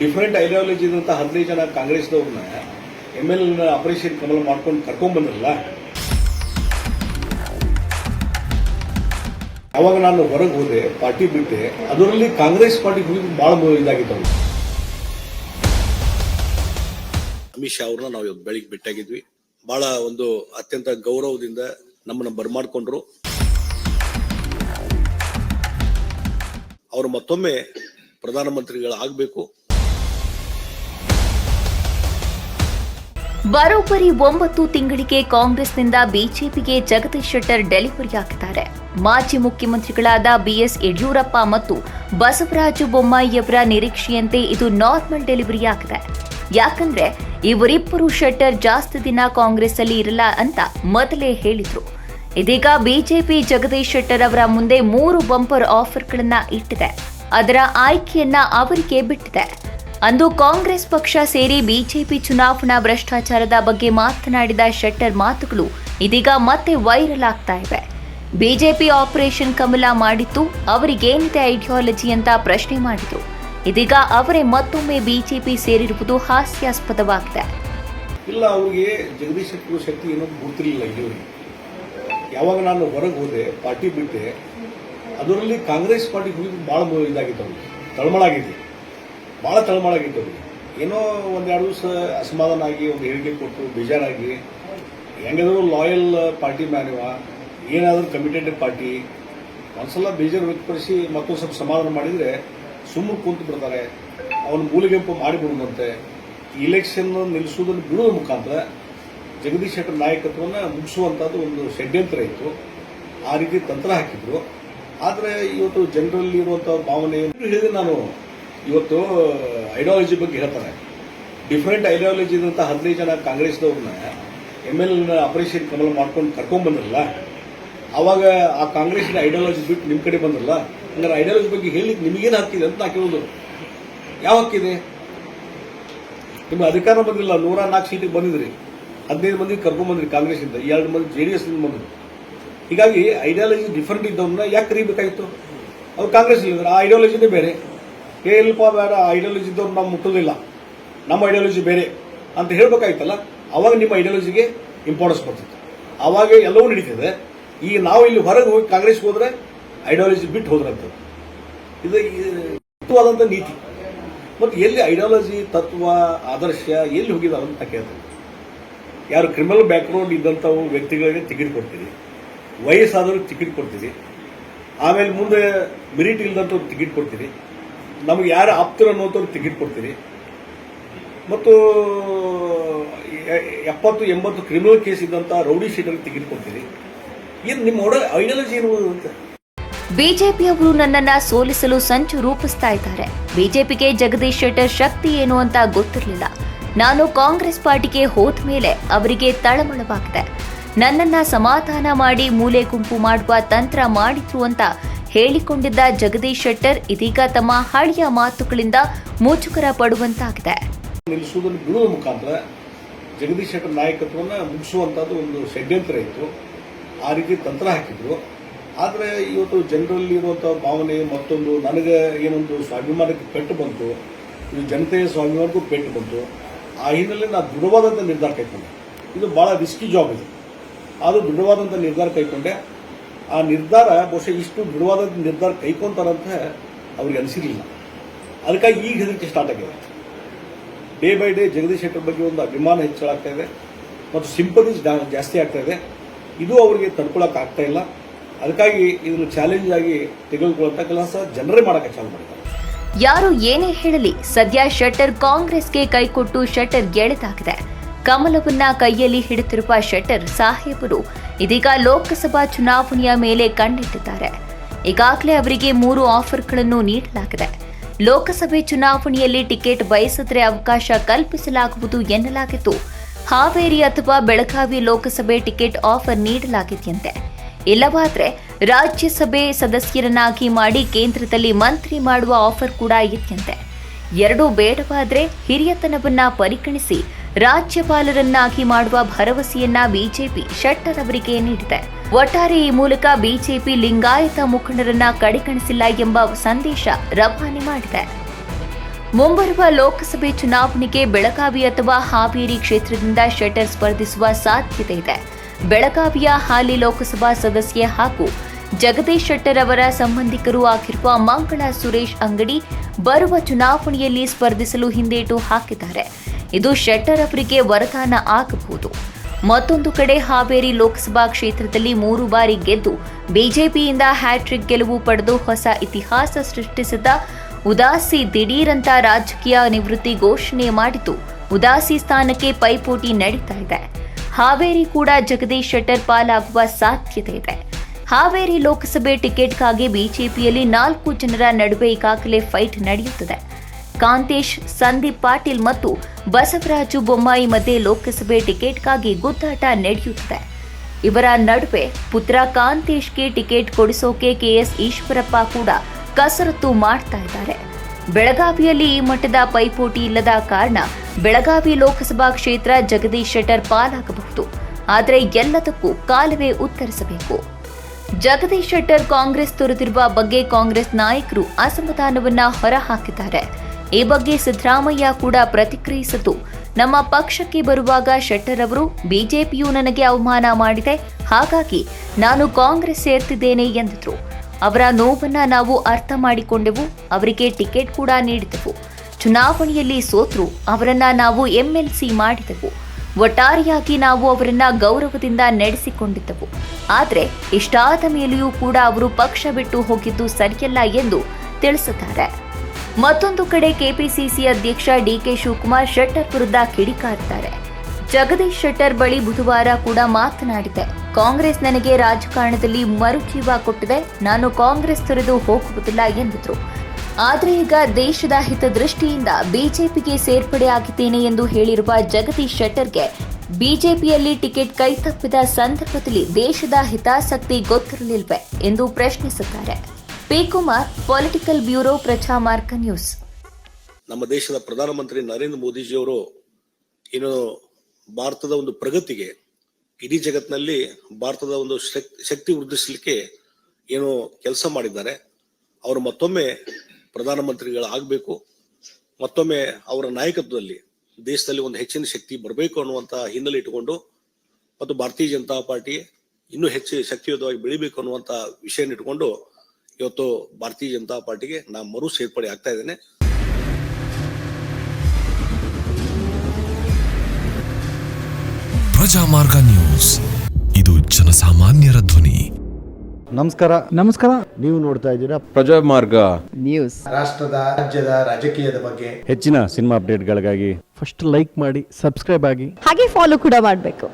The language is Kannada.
ಡಿಫ್ರೆಂಟ್ ಐಡಿಯಾಲಜಿ ಅಂತ ಹದಿನೈದು ಜನ ಕಾಂಗ್ರೆಸ್ನವ್ರನ್ನ ಎಂ ಎಲ್ ಆಪರೇಷನ್ ಕಮಲ ಮಾಡ್ಕೊಂಡು ಕರ್ಕೊಂಡ್ ಬಂದ್ರಲ್ಲ? ಅವಾಗ ನಾನು ಹೊರಗೆ ಹೋದೆ, ಪಾರ್ಟಿ ಬಿಟ್ಟೆ. ಅದರಲ್ಲಿ ಕಾಂಗ್ರೆಸ್ ಪಾರ್ಟಿ ಹೋಗಿ ಬಹಳ ಇದಾಗಿದ್ದವು. ಅಮಿತ್ ಶಾ ಅವ್ರನ್ನ ನಾವು ಇವತ್ತು ಬೆಳಿಗ್ಗೆ ಬಿಟ್ಟಾಗಿದ್ವಿ ಬಹಳ ಒಂದು ಅತ್ಯಂತ ಗೌರವದಿಂದ ನಮ್ಮನ್ನ ಬರಮಾಡ್ಕೊಂಡ್ರು. ಅವರು ಮತ್ತೊಮ್ಮೆ ಪ್ರಧಾನಮಂತ್ರಿಗಳಾಗಬೇಕು. ಬರೋಬ್ಬರಿ ಒಂಬತ್ತು ತಿಂಗಳಿಗೆ ಕಾಂಗ್ರೆಸ್ನಿಂದ ಬಿಜೆಪಿಗೆ ಜಗದೀಶ್ ಶೆಟ್ಟರ್ ಡೆಲಿವರಿ ಆಗಿದ್ದಾರೆ ಮಾಜಿ ಮುಖ್ಯಮಂತ್ರಿಗಳಾದ ಬಿಎಸ್ ಯಡಿಯೂರಪ್ಪ ಮತ್ತು ಬಸವರಾಜ ಬೊಮ್ಮಾಯಿಯವರ ನಿರೀಕ್ಷೆಯಂತೆ ಇದು ನಾರ್ಮಲ್ ಡೆಲಿವರಿ ಆಗಿದೆ. ಯಾಕಂದ್ರೆ ಇವರಿಬ್ಬರು ಶೆಟ್ಟರ್ ಜಾಸ್ತಿ ದಿನ ಕಾಂಗ್ರೆಸ್ ಅಲ್ಲಿ ಇರಲ್ಲ ಅಂತ ಮೊದಲೇ ಹೇಳಿದ್ರು. ಇದೀಗ ಬಿಜೆಪಿ ಜಗದೀಶ್ ಶೆಟ್ಟರ್ ಅವರ ಮುಂದೆ ಮೂರು ಬಂಪರ್ ಆಫರ್ಗಳನ್ನ ಇಟ್ಟಿದೆ. ಅದರ ಆಯ್ಕೆಯನ್ನ ಅವರಿಗೆ ಬಿಟ್ಟಿದೆ. ಅಂದು ಕಾಂಗ್ರೆಸ್ ಪಕ್ಷ ಸೇರಿ ಬಿಜೆಪಿ ಚುನಾವಣಾ ಭ್ರಷ್ಟಾಚಾರದ ಬಗ್ಗೆ ಮಾತನಾಡಿದ ಶೆಟ್ಟರ್ ಮಾತುಗಳು ಇದೀಗ ಮತ್ತೆ ವೈರಲ್ ಆಗ್ತಾ ಇವೆ. ಬಿಜೆಪಿ ಆಪರೇಷನ್ ಕಮಲ ಮಾಡಿತ್ತು ಅವರಿಗೇನಿದೆ ಐಡಿಯಾಲಜಿ ಅಂತ ಪ್ರಶ್ನೆ ಮಾಡಿತು ಇದೀಗ ಅವರೇ ಮತ್ತೊಮ್ಮೆ ಬಿಜೆಪಿ ಸೇರಿರುವುದು ಹಾಸ್ಯಾಸ್ಪದವಾಗಿದೆ. ಇಲ್ಲ, ಅವರಿಗೆ ಜಗದೀಶ್ ಶೆಟ್ಟರ್ ಶಕ್ತಿ ಏನೋ ಗೊತ್ತಿರಲಿಲ್ಲ ಇಲ್ಲಿವರೆಗೆ ಯಾವಾಗ ನಾನು ಹೊರಗೆ ಹೋದೆ, ಪಾರ್ಟಿ ಬಿಟ್ಟೆ, ಅದರಲ್ಲಿ ಕಾಂಗ್ರೆಸ್ ಪಾರ್ಟಿ ಭಾಳ ಇದಾಗಿತ್ತು ಅವ್ರಿಗೆ, ತಳಮಳಾಗಿದೆ. ಭಾಳ ತಳಮಳಾಗಿತ್ತು ಅದು. ಏನೋ ಒಂದೆರಡು ದಿವಸ ಅಸಮಾಧಾನ ಆಗಿ ಒಂದು ಹೇಳಿಕೆ ಕೊಟ್ಟು, ಬೇಜಾರಾಗಿ, ಹೆಂಗಾದರೂ ಲಾಯಲ್ ಪಾರ್ಟಿ ಮ್ಯಾನಿವ ಏನಾದರೂ ಕಮಿಟೆಡ್ ಪಾರ್ಟಿ ಒಂದ್ಸಲ ಬೇಜಾರು ವ್ಯಕ್ತಪಡಿಸಿ ಮತ್ತೊಂದು ಸ್ವಲ್ಪ ಸಮಾಧಾನ ಮಾಡಿದರೆ ಸುಮ್ಮನೆ ಕುಂತು ಬಿಡ್ತಾರೆ. ಅವನ ಮೂಲಿಗೆಂಪು ಮಾಡಿಬಿಡುವಂತೆ. ಇಲೆಕ್ಷನ್ ನಿಲ್ಲಿಸುವುದನ್ನು ಬಿಡುವ ಮುಖಾಂತರ ಜಗದೀಶ್ ಶೆಟ್ಟರ್ ನಾಯಕತ್ವವನ್ನು ಮುಗಿಸುವಂಥದ್ದು ಒಂದು ಷಡ್ಯಂತ್ರ ಇತ್ತು. ಆ ರೀತಿ ತಂತ್ರ ಹಾಕಿದ್ರು. ಆದರೆ ಇವತ್ತು ಜನರಲ್ಲಿ ಇರುವಂಥ ಭಾವನೆ, ಹೇಳಿದ್ರೆ ನಾನು ಇವತ್ತು ಐಡಿಯಾಲಜಿ ಬಗ್ಗೆ ಹೇಳ್ತಾರೆ. ಡಿಫ್ರೆಂಟ್ ಐಡಿಯಾಲಜಿ ಇದ್ದಂಥ ಹದಿನೈದು ಜನ ಕಾಂಗ್ರೆಸ್ನವ್ರನ್ನ ಎಂ ಎಲ್ ಆಪರೇಷನ್ ಕಮಲ ಮಾಡ್ಕೊಂಡು ಕರ್ಕೊಂಡ್ಬಂದ್ರಲ್ಲ ಅವಾಗ ಆ ಕಾಂಗ್ರೆಸ್ನ ಐಡಿಯಾಲಜಿ ಬಿಟ್ಟು ನಿಮ್ಮ ಕಡೆ ಬಂದ್ರಲ್ಲ, ಹಂಗಾರೆ ಐಡಿಯಾಲಜಿ ಬಗ್ಗೆ ಹೇಳಿ ನಿಮಗೇನು ಹಾಕಿದೆ ಅಂತ ನಾ ಕೇಳೋದು. ಯಾವ ಹಾಕಿದೆ ನಿಮ್ಮ ಅಧಿಕಾರ ಬಂದಿಲ್ಲ, ನೂರ ನಾಲ್ಕು ಸೀಟಿಗೆ ಬಂದಿದ್ರಿ. ಹದಿನೈದು ಮಂದಿ ಕರ್ಕೊಂಡ್ಬಂದ್ರಿ ಕಾಂಗ್ರೆಸ್ನಿಂದ ಎರಡು ಮಂದಿ ಜೆ ಡಿ ಎಸ್ ಬಂದ್ರು. ಹೀಗಾಗಿ ಐಡಿಯಾಲಜಿ ಡಿಫ್ರೆಂಟ್ ಇದ್ದವ್ರನ್ನ ಯಾಕೆ ಕರಿಬೇಕಾಗಿತ್ತು? ಅವ್ರು ಕಾಂಗ್ರೆಸ್ ಇಲ್ಲಿದ್ರು ಆ ಐಡಿಯಾಲಜಿನೇ ಬೇರೆ. ಏ ಇಲ್ಪ ಬೇಡ ಐಡಿಯಾಲಜಿ ಇದ್ದವ್ರು ನಾವು ಮುಟ್ಟೋದಿಲ್ಲ ನಮ್ಮ ಐಡಿಯಾಲಜಿ ಬೇರೆ ಅಂತ ಹೇಳ್ಬೇಕಾಯ್ತಲ್ಲ, ಅವಾಗ ನಿಮ್ಮ ಐಡಿಯಾಲಜಿಗೆ ಇಂಪಾರ್ಟೆನ್ಸ್ ಬರ್ತಿತ್ತು ಅವಾಗ ಎಲ್ಲವೂ ನಡೀತಿದೆ. ಈಗ ನಾವು ಇಲ್ಲಿ ಹೊರಗೆ ಹೋಗಿ ಕಾಂಗ್ರೆಸ್ಗೆ ಹೋದ್ರೆ ಐಡಿಯಾಲಜಿ ಬಿಟ್ಟು ಹೋದ್ರಂತ ಇದು ಮುಖ್ಯವಾದಂಥ ನೀತಿ. ಮತ್ತು ಎಲ್ಲಿ ಐಡಿಯಾಲಜಿ ತತ್ವ, ಆದರ್ಶ ಎಲ್ಲಿ ಹೋಗಿದಾರ ಅಂತ ಕೇಳ್ತಾರೆ ಯಾರು ಕ್ರಿಮಿನಲ್ ಬ್ಯಾಕ್ಗ್ರೌಂಡ್ ಇದ್ದಂಥವು ವ್ಯಕ್ತಿಗಳಿಗೆ ಟಿಕೆಟ್ ಕೊಡ್ತೀರಿ. ವಯಸ್ಸಾದವ್ರಿಗೆ ಟಿಕೆಟ್ ಕೊಡ್ತೀರಿ. ಆಮೇಲೆ ಮುಂದೆ ಮೆರಿಟ್ ಇಲ್ದಂಥವ್ರು ಟಿಕೆಟ್ ಕೊಡ್ತೀರಿ. ನಮಗೆ ಯಾರು ಆಪ್ತರು ಅನ್ನೋಂಥವ್ರು ಟಿಕೆಟ್ ಕೊಡ್ತೀರಿ. ಮತ್ತು ಎಪ್ಪತ್ತು, ಎಂಬತ್ತು ಕ್ರಿಮಿನಲ್ ಕೇಸ್ ಇದ್ದಂಥ ರೌಡಿ ಶೀಟರ್ಗೆ ಟಿಕೆಟ್ ಕೊಡ್ತೀರಿ. ಏನು ನಿಮ್ಮ ಒಡ ಐಡಿಯಾಲಜಿ ಏನು ಅಂತ. ಬಿಜೆಪಿಯವರು ನನ್ನನ್ನ ಸೋಲಿಸಲು ಸಂಚು ರೂಪಿಸ್ತಾ ಇದ್ದಾರೆ. ಬಿಜೆಪಿಗೆ ಜಗದೀಶ್ ಶೆಟ್ಟರ್ ಶಕ್ತಿ ಏನು ಅಂತ ಗೊತ್ತಿರಲಿಲ್ಲ. ನಾನು ಕಾಂಗ್ರೆಸ್ ಪಾರ್ಟಿಗೆ ಹೋದ ಮೇಲೆ ಅವರಿಗೆ ತಳಮಳವಾಗಿದೆ. ನನ್ನನ್ನ ಸಮಾಧಾನ ಮಾಡಿ ಮೂಲೆ ಗುಂಪು ಮಾಡುವ ತಂತ್ರ ಮಾಡಿದ್ರು ಅಂತ ಹೇಳಿಕೊಂಡಿದ್ದ ಜಗದೀಶ್ ಶೆಟ್ಟರ್ ಇದೀಗ ತಮ್ಮ ಹಳೆಯ ಮಾತುಗಳಿಂದ ಮೋಚುಕರ ಪಡುವಂತಾಗಿದೆ. ನಿಲ್ಲಿಸುವುದನ್ನು ಬಿಡುವ ಮುಖಾಂತರ. ಜಗದೀಶ್ ಶೆಟ್ಟರ್ ನಾಯಕತ್ವವನ್ನು ಮುಗಿಸುವಂಥದ್ದು ಒಂದು ಷಡ್ಯಂತ್ರ ಇತ್ತು. ಆ ರೀತಿ ತಂತ್ರ ಹಾಕಿದ್ರು. ಆದರೆ ಇವತ್ತು ಜನರಲ್ಲಿ ಇರುವಂಥ ಭಾವನೆ ಮತ್ತೊಂದು, ನನಗೆ ಏನೊಂದು ಸ್ವಾಭಿಮಾನಕ್ಕೆ ಪೆಟ್ಟು ಬಂತು, ಇದು ಜನತೆಯ ಸ್ವಾಭಿಮಾನಕ್ಕೂ ಪೆಟ್ಟು ಬಂತು. ಆ ಹಿನ್ನೆಲೆ ನಾನು ದೃಢವಾದಂಥ ನಿರ್ಧಾರ ಕೈಕೊಂಡೆ. ಇದು ಭಾಳ ರಿಸ್ಕಿ ಜಾಬ್ ಇದು. ಆದರೂ ದೃಢವಾದಂಥ ನಿರ್ಧಾರ ಕೈಗೊಂಡೆ ಆ ನಿರ್ಧಾರ ಬಹುಶಃ ಇಷ್ಟು ದೃಢವಾದ ನಿರ್ಧಾರ ಕೈಕೊಂತಾರಂತ ಅವ್ರಿಗೆ ಅನಿಸಿರಲಿಲ್ಲ. ಅದಕ್ಕಾಗಿ ಈಗ ಹೆದರಿಕೆ ಸ್ಟಾರ್ಟ್ ಆಗಿದೆ. Day by day Jagadish Shettar ಬಗ್ಗೆ ಒಂದು ಅಭಿಮಾನ ಹೆಚ್ಚಳಾಗ್ತಾ ಇದೆ ಮತ್ತು ಸಿಂಪತೀಸ್ ಜಾಸ್ತಿ ಆಗ್ತಾ ಇದೆ. ಇದು ಅವರಿಗೆ ತಡ್ಕೊಳಕ್ ಆಗ್ತಾ ಇಲ್ಲ. ಅದಕ್ಕಾಗಿ ಇದನ್ನು ಚಾಲೆಂಜ್ ಆಗಿ ತೆಗೆದುಕೊಳ್ಳುವಂಥ ಕೆಲಸ ಜನರೇ ಮಾಡಕ್ಕೆ ಚಾಲು ಮಾಡಿದ್ದಾರೆ. ಯಾರು ಏನೇ ಹೇಳಲಿ, ಸದ್ಯ ಶೆಟ್ಟರ್ ಕಾಂಗ್ರೆಸ್ಗೆ ಕೈಕೊಟ್ಟು ಶೆಟ್ಟರ್ ಗೆಳೆತಾಗಿದೆ. ಕಮಲವನ್ನ ಕೈಯಲ್ಲಿ ಹಿಡಿತಿರುವ ಶೆಟ್ಟರ್ ಸಾಹೇಬರು ಇದೀಗ ಲೋಕಸಭಾ ಚುನಾವಣೆಯ ಮೇಲೆ ಕಣ್ಣಿಟ್ಟಿದ್ದಾರೆ. ಈಗಾಗಲೇ ಅವರಿಗೆ ಮೂರು ಆಫರ್ಗಳನ್ನು ನೀಡಲಾಗಿದೆ. ಲೋಕಸಭೆ ಚುನಾವಣೆಯಲ್ಲಿ ಟಿಕೆಟ್ ಬಯಸಿದ್ರೆ ಅವಕಾಶ ಕಲ್ಪಿಸಲಾಗುವುದು ಎನ್ನಲಾಗಿತ್ತು. ಹಾವೇರಿ ಅಥವಾ ಬೆಳಗಾವಿ ಲೋಕಸಭೆ ಟಿಕೆಟ್ ಆಫರ್ ನೀಡಲಾಗಿದೆಯಂತೆ ಇಲ್ಲವಾದರೆ ರಾಜ್ಯಸಭೆ ಸದಸ್ಯರನ್ನಾಗಿ ಮಾಡಿ ಕೇಂದ್ರದಲ್ಲಿ ಮಂತ್ರಿ ಮಾಡುವ ಆಫರ್ ಕೂಡ ಇದೆಯಂತೆ ಎರಡೂ ಬೇಡವಾದರೆ ಹಿರಿಯತನವನ್ನ ಪರಿಗಣಿಸಿ ರಾಜ್ಯಪಾಲರನ್ನಾಗಿ ಮಾಡುವ ಭರವಸೆಯನ್ನ ಬಿಜೆಪಿ ಶೆಟ್ಟರ್ ಅವರಿಗೆ ನೀಡಿದೆ. ಒಟ್ಟಾರೆ ಈ ಮೂಲಕ ಬಿಜೆಪಿ ಲಿಂಗಾಯತ ಮುಖಂಡರನ್ನ ಕಡೆಗಣಿಸಿಲ್ಲ ಎಂಬ ಸಂದೇಶ ರವಾನೆ ಮಾಡಿದೆ. ಮುಂಬರುವ ಲೋಕಸಭೆ ಚುನಾವಣೆಗೆ ಬೆಳಗಾವಿ ಅಥವಾ ಹಾವೇರಿ ಕ್ಷೇತ್ರದಿಂದ ಶೆಟ್ಟರ್ ಸ್ಪರ್ಧಿಸುವ ಸಾಧ್ಯತೆ ಇದೆ. ಬೆಳಗಾವಿಯ ಹಾಲಿ ಲೋಕಸಭಾ ಸದಸ್ಯೆ ಹಾಗೂ ಜಗದೀಶ್ ಶೆಟ್ಟರ್ ಅವರ ಸಂಬಂಧಿಕರು ಆಗಿರುವ ಮಂಗಳ ಸುರೇಶ್ ಅಂಗಡಿ ಬರುವ ಚುನಾವಣೆಯಲ್ಲಿ ಸ್ಪರ್ಧಿಸಲು ಹಿಂದೇಟು ಹಾಕಿದ್ದಾರೆ. ಇದು ಶೆಟ್ಟರ್ ಅವರಿಗೆ ವರದಾನ ಆಗಬಹುದು. ಮತ್ತೊಂದು ಕಡೆ ಹಾವೇರಿ ಲೋಕಸಭಾ ಕ್ಷೇತ್ರದಲ್ಲಿ ಮೂರು ಬಾರಿ ಗೆದ್ದು ಬಿಜೆಪಿಯಿಂದ ಹ್ಯಾಟ್ರಿಕ್ ಗೆಲುವು ಪಡೆದು ಹೊಸ ಇತಿಹಾಸ ಸೃಷ್ಟಿಸಿದ ಉದಾಸಿ ದಿಢೀರಂತ ರಾಜಕೀಯ ನಿವೃತ್ತಿ ಘೋಷಣೆ ಮಾಡಿತು ಉದಾಸಿ ಸ್ಥಾನಕ್ಕೆ ಪೈಪೋಟಿ ನಡೀತಾ ಇದೆ. ಹಾವೇರಿ ಕೂಡ ಜಗದೀಶ್ ಶೆಟ್ಟರ್ ಪಾಲಾಗುವ ಸಾಧ್ಯತೆ ಇದೆ. ಹಾವೇರಿ ಲೋಕಸಭೆ ಟಿಕೆಟ್ಗಾಗಿ ಬಿಜೆಪಿಯಲ್ಲಿ ನಾಲ್ಕು ಜನರ ನಡುವೆ ಈಗಾಗಲೇ ಫೈಟ್ ನಡೆಯುತ್ತದೆ. ಕಾಂತೇಶ್, ಸಂದೀಪ್ ಪಾಟೀಲ್ ಮತ್ತು ಬಸವರಾಜು ಬೊಮ್ಮಾಯಿ ಮಧ್ಯೆ ಲೋಕಸಭೆ ಟಿಕೆಟ್ಗಾಗಿ ಗುದ್ದಾಟ ನಡೆಯುತ್ತಿದೆ. ಇವರ ನಡುವೆ ಪುತ್ರ ಕಾಂತೇಶ್ಗೆ ಟಿಕೆಟ್ ಕೊಡಿಸೋಕೆ ಕೆಎಸ್ ಈಶ್ವರಪ್ಪ ಕೂಡ ಕಸರತ್ತು ಮಾಡ್ತಾ ಇದ್ದಾರೆ. ಬೆಳಗಾವಿಯಲ್ಲಿ ಈ ಮಟ್ಟದ ಪೈಪೋಟಿ ಇಲ್ಲದ ಕಾರಣ ಬೆಳಗಾವಿ ಲೋಕಸಭಾ ಕ್ಷೇತ್ರ ಜಗದೀಶ್ ಶೆಟ್ಟರ್ ಪಾಲಾಗಬಹುದು. ಆದರೆ ಎಲ್ಲದಕ್ಕೂ ಕಾಲವೇ ಉತ್ತರಿಸಬೇಕು. ಜಗದೀಶ್ ಶೆಟ್ಟರ್ ಕಾಂಗ್ರೆಸ್ ತೊರೆದಿರುವ ಬಗ್ಗೆ ಕಾಂಗ್ರೆಸ್ ನಾಯಕರು ಅಸಮಾಧಾನವನ್ನ ಹೊರಹಾಕಿದ್ದಾರೆ. ಈ ಬಗ್ಗೆ ಸಿದ್ದರಾಮಯ್ಯ ಕೂಡ ಪ್ರತಿಕ್ರಿಯಿಸಿತು ನಮ್ಮ ಪಕ್ಷಕ್ಕೆ ಬರುವಾಗ ಶೆಟ್ಟರ್ ಅವರು ಬಿಜೆಪಿಯು ನನಗೆ ಅವಮಾನ ಮಾಡಿದೆ, ಹಾಗಾಗಿ ನಾನು ಕಾಂಗ್ರೆಸ್ ಸೇರ್ತಿದ್ದೇನೆ ಎಂದಿದ್ರು. ಅವರ ನೋವನ್ನ ನಾವು ಅರ್ಥ ಮಾಡಿಕೊಂಡೆವು, ಅವರಿಗೆ ಟಿಕೆಟ್ ಕೂಡ ನೀಡಿದೆವು. ಚುನಾವಣೆಯಲ್ಲಿ ಸೋತರು, ಅವರನ್ನ ನಾವು ಎಂಎಲ್ಸಿ ಮಾಡಿದೆವು. ಒಟ್ಟಾರೆಯಾಗಿ ನಾವು ಅವರನ್ನ ಗೌರವದಿಂದ ನಡೆಸಿಕೊಂಡಿದ್ದೆವು. ಆದರೆ ಇಷ್ಟಾದ ಮೇಲೆಯೂ ಕೂಡ ಅವರು ಪಕ್ಷ ಬಿಟ್ಟು ಹೋಗಿದ್ದು ಸರಿಯಲ್ಲ ಎಂದು ತಿಳಿಸಿದ್ದಾರೆ. ಮತ್ತೊಂದು ಕಡೆ ಕೆಪಿಸಿಸಿ ಅಧ್ಯಕ್ಷ ಡಿಕೆ ಶಿವಕುಮಾರ್ ಶೆಟ್ಟರ್ ವಿರುದ್ಧ ಕಿಡಿಕಾರ್ತಾರೆ ಜಗದೀಶ್ ಶೆಟ್ಟರ್ ಬಳಿ ಬುಧವಾರ ಕೂಡ ಮಾತನಾಡಿದೆ. ಕಾಂಗ್ರೆಸ್ ನನಗೆ ರಾಜಕಾರಣದಲ್ಲಿ ಮರುಜೀವ ಕೊಟ್ಟಿದೆ. ನಾನು ಕಾಂಗ್ರೆಸ್ ತೊರೆದು ಹೋಗುವುದಿಲ್ಲ ಎಂದಿದ್ರು. ಆದರೆ ಈಗ ದೇಶದ ಹಿತದೃಷ್ಟಿಯಿಂದ ಬಿಜೆಪಿಗೆ ಸೇರ್ಪಡೆಯಾಗಿದ್ದೇನೆ ಎಂದು ಹೇಳಿರುವ ಜಗದೀಶ್ ಶೆಟ್ಟರ್ಗೆ ಬಿಜೆಪಿಯಲ್ಲಿ ಟಿಕೆಟ್ ಕೈತಪ್ಪಿದ ಸಂದರ್ಭದಲ್ಲಿ ದೇಶದ ಹಿತಾಸಕ್ತಿ ಗೊತ್ತಿರಲಿಲ್ವೆ ಎಂದು ಪ್ರಶ್ನಿಸಿದ್ದಾರೆ P Kumar political bureau Prajamarga news. ನಮ್ಮ ದೇಶದ ಪ್ರಧಾನಮಂತ್ರಿ ನರೇಂದ್ರ ಮೋದಿಜಿಯವರು ಏನು ಭಾರತದ ಒಂದು ಪ್ರಗತಿಗೆ, ಇಡೀ ಜಗತ್ತಿನಲ್ಲಿ ಭಾರತದ ಒಂದು ಶಕ್- ಶಕ್ತಿ ವೃದ್ಧಿಸಲಿಕ್ಕೆ ಏನು ಕೆಲಸ ಮಾಡಿದ್ದಾರೆ. ಅವರು ಮತ್ತೊಮ್ಮೆ ಪ್ರಧಾನಮಂತ್ರಿಗಳಾಗಬೇಕು. ಮತ್ತೊಮ್ಮೆ ಅವರ ನಾಯಕತ್ವದಲ್ಲಿ ದೇಶದಲ್ಲಿ ಒಂದು ಹೆಚ್ಚಿನ ಶಕ್ತಿ ಬರಬೇಕು ಅನ್ನುವಂತ ಹಿನ್ನೆಲೆ ಇಟ್ಟುಕೊಂಡು ಮತ್ತು ಭಾರತೀಯ ಜನತಾ ಪಾರ್ಟಿ ಇನ್ನೂ ಹೆಚ್ಚು ಶಕ್ತಿಯುತವಾಗಿ ಬೆಳಿಬೇಕು ಅನ್ನುವಂತ ವಿಷಯ ಇಟ್ಕೊಂಡು ಇವತ್ತು ಭಾರತೀಯ ಜನತಾ ಪಾರ್ಟಿಗೆ ನಾ ಮರು ಸೇರ್ಪಡೆ ಆಗ್ತಾ ಇದ್ದೇನೆ. ಪ್ರಜಾಮಾರ್ಗ ನ್ಯೂಸ್. ಇದು ಜನಸಾಮಾನ್ಯರ ಧ್ವನಿ. ನಮಸ್ಕಾರ. ನಮಸ್ಕಾರ. ನೀವು ನೋಡ್ತಾ ಇದ್ದೀರಾ ಪ್ರಜಾಮಾರ್ಗ ನ್ಯೂಸ್. ರಾಷ್ಟ್ರದ ರಾಜ್ಯದ ರಾಜಕೀಯದ ಬಗ್ಗೆ ಹೆಚ್ಚಿನ ಸಿನಿಮಾ ಅಪ್ಡೇಟ್ಗಳಿಗಾಗಿ ಫಸ್ಟ್ ಲೈಕ್ ಮಾಡಿ ಸಬ್ಸ್ಕ್ರೈಬ್ ಆಗಿ. ಹಾಗೆ ಫಾಲೋ ಕೂಡ ಮಾಡಬೇಕು.